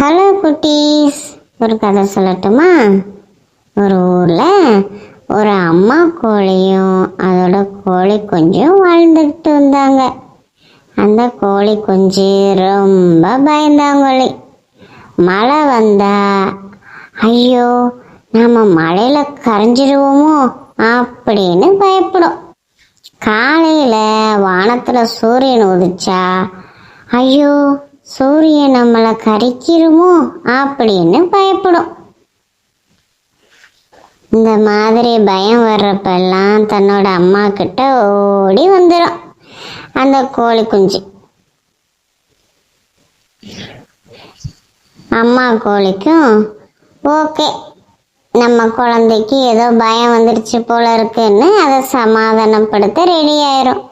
Hello குட்டீஸ் ஒரு கதை சொல்லட்டுமா? ஒரு ஊரில் ஒரு அம்மா கோழியும் அதோட கோழி குஞ்சும் வாழ்ந்துக்கிட்டு இருந்தாங்க. அந்த கோழி குஞ்சு ரொம்ப பயந்தாங்கோழி மழை வந்தா ஐயோ நாம் மழையில் கரைஞ்சிருவோமோ அப்படின்னு பயப்படும். காலையில் வானத்தில் சூரியன் உதிச்சா ஐயோ சூரியன் நம்மளை கரைக்கிருமோ அப்படின்னு பயப்படும். இந்த மாதிரி பயம் வர்றப்பெல்லாம் தன்னோட அம்மா கிட்ட ஓடி வந்துடும் அந்த கோழி குஞ்சு. அம்மா கோழிக்கும் ஓகே. நம்ம குழந்தைக்கு ஏதோ பயம் வந்துடுச்சு போல இருக்குன்னு அதை சமாதானப்படுத்த ரெடி ஆயிரும்.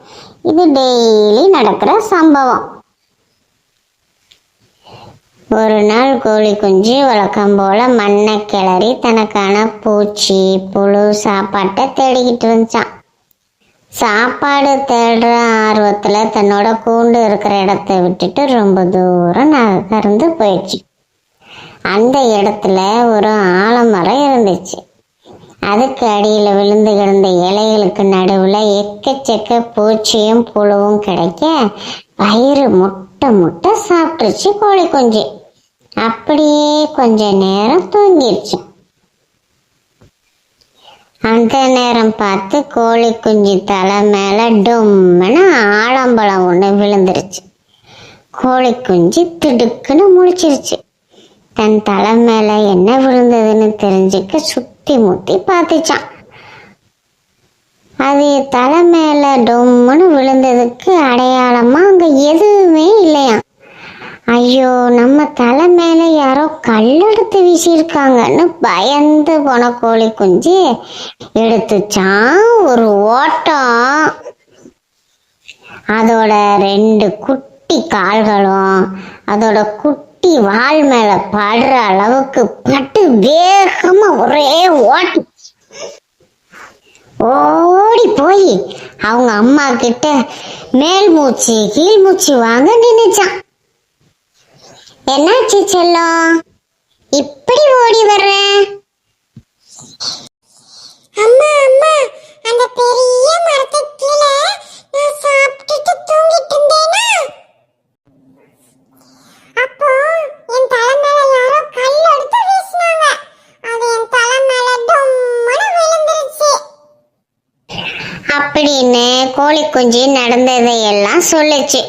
இது டெய்லி நடக்கிற சம்பவம். ஒரு நாள் கோழி குஞ்சு வழக்கம் போல மண்ணை கிளறி தனக்கான பூச்சி புழு சாப்பாட்டை தேடிக்கிட்டு வந்துச்சான் சாப்பாடு தேடுற ஆர்வத்தில் தன்னோட கூண்டு இருக்கிற இடத்த விட்டுட்டு ரொம்ப தூரம் நகர்ந்து போயிடுச்சு. அந்த இடத்துல ஒரு ஆலமரம் இருந்துச்சு. அதுக்கு அடியில் விழுந்து கிடந்த இலைகளுக்கு நடுவில் எக்கச்சக்க பூச்சியும் புழுவும் கிடைக்க வயிறு முட்டை முட்டை சாப்பிட்டுருச்சு கோழி குஞ்சு. அப்படியே கொஞ்ச நேரம் தூங்கிடுச்சு. அந்த நேரம் பார்த்து கோழி குஞ்சு தலை மேலே டொம்முன்னு ஆலம்பழம் ஒன்று விழுந்துருச்சு. கோழி குஞ்சு திடுக்குன்னு முழிச்சிருச்சு. தன் தலை மேலே என்ன விழுந்ததுன்னு தெரிஞ்சுக்க சுத்தி முத்தி பார்த்துச்சான் அது தலை மேலே டொம்முன்னு விழுந்ததுக்கு அடையாளமா அங்கே எதுவுமே இல்லையா ஐயோ நம்ம தலை மேலே யாரோ கல்லெடுத்து வீசியிருக்காங்கன்னு பயந்து போன கோழி குஞ்சு. எடுத்துச்சான் ஒரு ஓட்டம். அதோட ரெண்டு குட்டி கால்களும் அதோட குட்டி வால் மேல படுற அளவுக்கு பட்டு வேகமா ஒரே ஓட்டம் ஓடி போய் அவங்க அம்மா கிட்ட மேல் மூச்சு கீழ் மூச்சு வாங்க நின்னுச்சான் என்னாச்சு செல்லம் இப்படி ஓடி வர்ற? அம்மா அம்மா அந்த பெரிய மரத்துக்கு கீழே நான் சாப்பிட்டுட்டு தூங்கிட்டு இருந்தேனா? அப்போ என் தலை மேல யாரோ கல் எடுத்து வீசினாங்க. அது என் தலை மேல டொம்முன்னு விழுந்துருச்சு. அப்படின்னு கோழி குஞ்சு நடந்ததை எல்லாம் சொல்லுச்சு.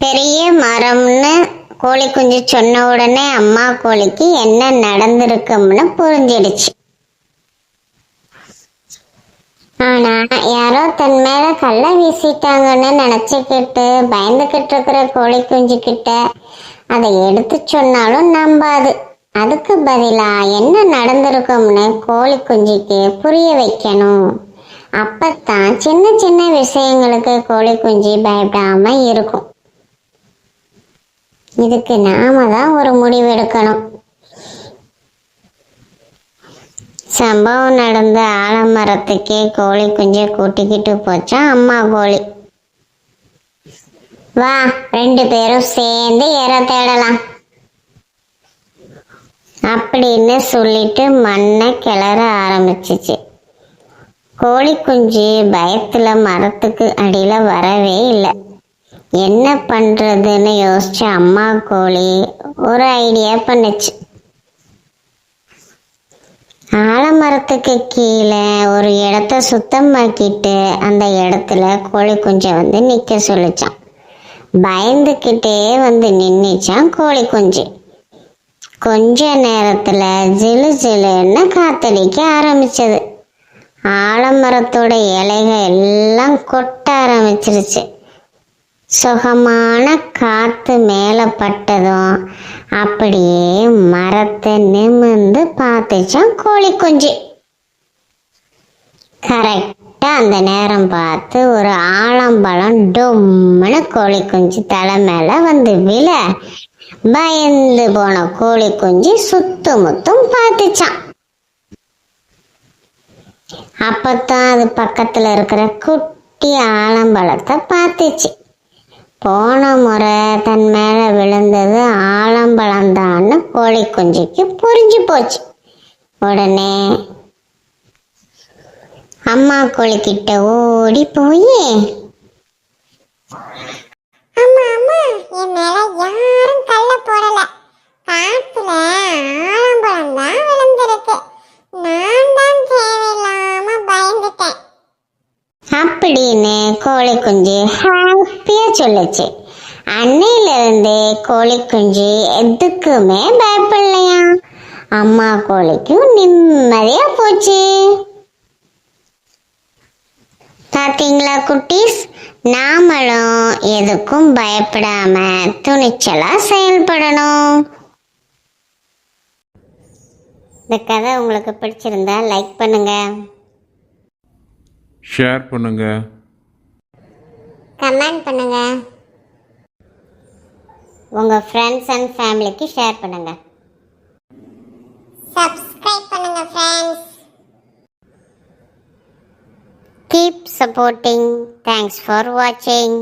பெரிய மரம்னு கோழி குஞ்சு சொன்ன உடனே அம்மா கோழிக்கு என்ன நடந்திருக்கும்னு புரிஞ்சிடுச்சு. ஆனா யாரோ தன் மேல கள்ள வீசிட்டாங்கன்னு நினைச்சுக்கிட்டு பயந்துகிட்டு இருக்கிற கோழி குஞ்சு கிட்ட அதை எடுத்து சொன்னாலும் நம்பாது. அதுக்கு பதிலா என்ன நடந்திருக்கும்னு கோழி குஞ்சுக்கு புரிய வைக்கணும். அப்பத்தான் சின்ன சின்ன விஷயங்களுக்கு கோழி குஞ்சு பயப்படாம இருக்கும். இதுக்கு நாம தான் ஒரு முடிவு எடுக்கணும். சம்பவம் நடந்த ஆலமரத்துக்கே கோழி குஞ்சை கூட்டிக்கிட்டு போச்சா அம்மா கோழி. வா ரெண்டு பேரும் சேர்ந்து இற தேடலாம். அப்படின்னு சொல்லிட்டு மண்ணை கிளற ஆரம்பிச்சிச்சு. கோழி குஞ்சு பயத்துல மரத்துக்கு அடியில வரவே இல்லை. என்ன பண்ணுறதுன்னு யோசிச்ச அம்மா கோழி ஒரு ஐடியா பண்ணுச்சு. ஆலமரத்துக்கு கீழே ஒரு இடத்த சுத்தமாக்கிட்டு அந்த இடத்துல கோழி குஞ்சை வந்து நிற்க சொல்லிச்சான். பயந்துக்கிட்டே வந்து நின்றுச்சான் கோழி குஞ்சு. கொஞ்ச நேரத்தில் ஜிலு ஜிலுன்னு காத்தடிக்க ஆரம்பிச்சது. ஆலமரத்தோட இலைகள் எல்லாம் கொட்ட ஆரம்பிச்சிருச்சு. சுகமான காத்து மேலே பட்டதும் அப்படியே மரத்தை நிமிர்ந்து பார்த்துச்சான் கோழி குஞ்சு. கரெக்டா அந்த நேரம் பார்த்து ஒரு ஆலம்பழம் டொம்முன்னு கோழி குஞ்சு தலை மேல வந்து விழ பயந்து போன கோழி குஞ்சு சுத்து முத்தும் பார்த்துச்சான் அப்பத்தான் அது பக்கத்துல இருக்கிற குட்டி ஆலம்பழத்தை பார்த்துச்சு. போன முறை தன் மேலே விழுந்தது ஆலம்பழம்தான்னு கோழி குஞ்சுக்கு புரிஞ்சு போச்சு. உடனே அம்மா கோழி கிட்ட ஓடி போய் அம்மா அம்மா என் மேல யாரும் கல்ல போடல காத்துல ஆலம்பழம் தான் விழுந்திருக்கு நான் தான் தேவையில்லாம பயந்துட்டேன் அப்படின்னு கோழி குஞ்சு ஹாப்பியா சொல்லுச்சு. அன்னையில இருந்து கோழி குஞ்சு எதுக்குமே பயப்படலையா? அம்மா கோழிக்கும் நிம்மதியா போச்சு. பார்த்தீங்களா குட்டீஸ்? நாமளும் எதுக்கும் பயப்படாம துணிச்சலா செயல்படணும். இந்த கதை உங்களுக்கு பிடிச்சிருந்தா லைக் பண்ணுங்க. ஷேர் பண்ணுங்க. கமெண்ட் பண்ணுங்க. உங்க ஃப்ரெண்ட்ஸ் அண்ட் ஃபேமிலிக்கு ஷேர் பண்ணுங்க. சப்ஸ்கிரைப் பண்ணுங்க friends keep supporting thanks for வாட்சிங்